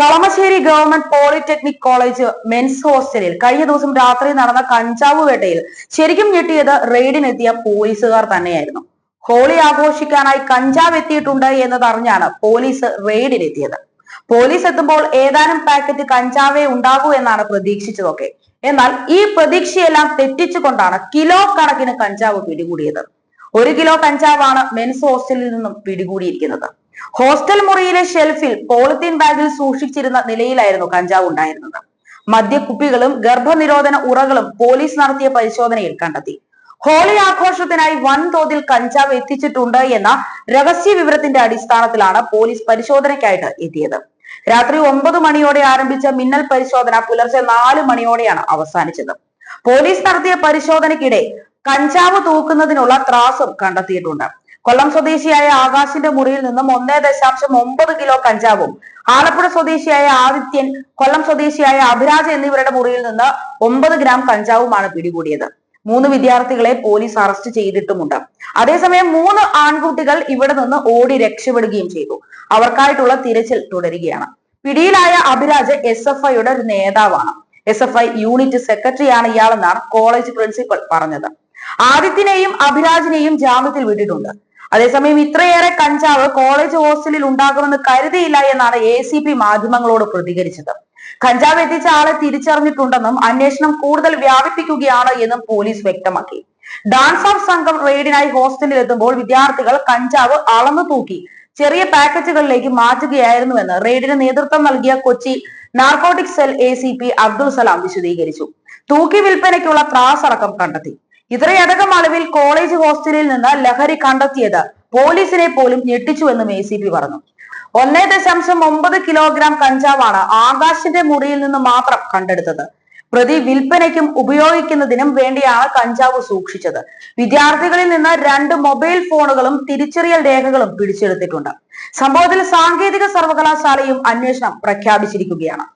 Kalamassery government polytechnic college men's ഹോസ്റ്റലിൽ കഴിഞ്ഞ ദിവസം രാത്രി നടന്ന കഞ്ചാവ് വേട്ടയിൽ ശരിക്കും ഞെട്ടിയത് റെയ്ഡിനെത്തിയ പോലീസുകാർ തന്നെയായിരുന്നു. ഹോളി ആഘോഷിക്കാനായി കഞ്ചാവ് എത്തിയിട്ടുണ്ട് എന്നതറിഞ്ഞാണ് പോലീസ് റെയ്ഡിനെത്തിയത്. പോലീസ് എത്തുമ്പോൾ ഏതാനും പാക്കറ്റ് കഞ്ചാവേ ഉണ്ടാകൂ എന്നാണ് പ്രതീക്ഷിച്ചതൊക്കെ. എന്നാൽ ഈ പ്രതീക്ഷയെല്ലാം തെറ്റിച്ചുകൊണ്ടാണ് കിലോ കണക്കിന് കഞ്ചാവ് പിടികൂടിയത്. ഒരു കിലോ കഞ്ചാവാണ് മെൻസ് ഹോസ്റ്റലിൽ നിന്നും പിടികൂടിയിരിക്കുന്നത്. ഹോസ്റ്റൽ മുറിയിലെ ഷെൽഫിൽ പോളിത്തീൻ ബാഗിൽ സൂക്ഷിച്ചിരുന്ന നിലയിലായിരുന്നു കഞ്ചാവ് ഉണ്ടായിരുന്നത്. മദ്യക്കുപ്പികളും ഗർഭനിരോധന ഉറകളും പോലീസ് നടത്തിയ പരിശോധനയിൽ കണ്ടെത്തി. ഹോളി ആഘോഷത്തിനായി വൻതോതിൽ കഞ്ചാവ് എത്തിച്ചിട്ടുണ്ട് എന്ന രഹസ്യ വിവരത്തിന്റെ അടിസ്ഥാനത്തിലാണ് പോലീസ് പരിശോധനയ്ക്കായിട്ട് എത്തിയത്. രാത്രി ഒമ്പത് മണിയോടെ ആരംഭിച്ച മിന്നൽ പരിശോധന പുലർച്ചെ നാല് മണിയോടെയാണ് അവസാനിച്ചത്. പോലീസ് നടത്തിയ പരിശോധനയ്ക്കിടെ കഞ്ചാവ് തൂക്കുന്നതിനുള്ള ത്രാസും കണ്ടെത്തിയിട്ടുണ്ട്. കൊല്ലം സ്വദേശിയായ ആകാശിന്റെ മുറിയിൽ നിന്നും ഒന്നേ ദശാംശം ഒമ്പത് കിലോ കഞ്ചാവും ആലപ്പുഴ സ്വദേശിയായ ആദിത്യൻ കൊല്ലം സ്വദേശിയായ അഭിരാജ് എന്നിവരുടെ മുറിയിൽ നിന്ന് ഒമ്പത് ഗ്രാം കഞ്ചാവുമാണ് പിടികൂടിയത്. മൂന്ന് വിദ്യാർത്ഥികളെ പോലീസ് അറസ്റ്റ് ചെയ്തിട്ടുമുണ്ട്. അതേസമയം മൂന്ന് ആൺകുട്ടികൾ ഇവിടെ നിന്ന് ഓടി രക്ഷപ്പെടുകയും ചെയ്തു. അവർക്കായിട്ടുള്ള തിരച്ചിൽ തുടരുകയാണ്. പിടിയിലായ അഭിരാജ് എസ് എഫ് ഐയുടെ ഒരു നേതാവാണ്. എസ് എഫ് ഐ യൂണിറ്റ് സെക്രട്ടറിയാണ് ഇയാളെന്നാണ് കോളേജ് പ്രിൻസിപ്പൽ പറഞ്ഞത്. ആദിത്യനെയും അഭിരാജിനെയും ജാമ്യത്തിൽ വിട്ടിട്ടുണ്ട്. അതേസമയം ഇത്രയേറെ കഞ്ചാവ് കോളേജ് ഹോസ്റ്റലിൽ ഉണ്ടാകുമെന്ന് കരുതിയില്ല എന്നാണ് എ സി പി മാധ്യമങ്ങളോട് പ്രതികരിച്ചത്. കഞ്ചാവ് എത്തിച്ച ആളെ തിരിച്ചറിഞ്ഞിട്ടുണ്ടെന്നും അന്വേഷണം കൂടുതൽ വ്യാപിപ്പിക്കുകയാണ് എന്നും പോലീസ് വ്യക്തമാക്കി. ഡാൻസ് ഓഫ് സംഘം റെയ്ഡിനായി ഹോസ്റ്റലിൽ എത്തുമ്പോൾ വിദ്യാർത്ഥികൾ കഞ്ചാവ് അളന്നു തൂക്കി ചെറിയ പാക്കറ്റുകളിലേക്ക് മാറ്റുകയായിരുന്നുവെന്ന് റെയ്ഡിന് നേതൃത്വം നൽകിയ Kochi narcotic cell A C P Abdul Salam വിശദീകരിച്ചു. തൂക്കി വിൽപ്പനയ്ക്കുള്ള ത്രാസടക്കം കണ്ടെത്തി. ഇത്രയധികം അളവിൽ കോളേജ് ഹോസ്റ്റലിൽ നിന്ന് ലഹരി കണ്ടെത്തിയത് പോലീസിനെ പോലും ഞെട്ടിച്ചുവെന്നും എ സി പി പറഞ്ഞു. ഒന്നേ ദശാംശം ഒമ്പത് കിലോഗ്രാം കഞ്ചാവാണ് ആകാശിന്റെ മുറിയിൽ നിന്ന് മാത്രം കണ്ടെടുത്തത്. പ്രതി വിൽപ്പനയ്ക്കും ഉപയോഗിക്കുന്നതിനും വേണ്ടിയാണ് കഞ്ചാവ് സൂക്ഷിച്ചത്. വിദ്യാർത്ഥികളിൽ നിന്ന് രണ്ട് മൊബൈൽ ഫോണുകളും തിരിച്ചറിയൽ രേഖകളും പിടിച്ചെടുത്തിട്ടുണ്ട്. സംഭവത്തിൽ സാങ്കേതിക സർവകലാശാലയും അന്വേഷണം പ്രഖ്യാപിച്ചിരിക്കുകയാണ്.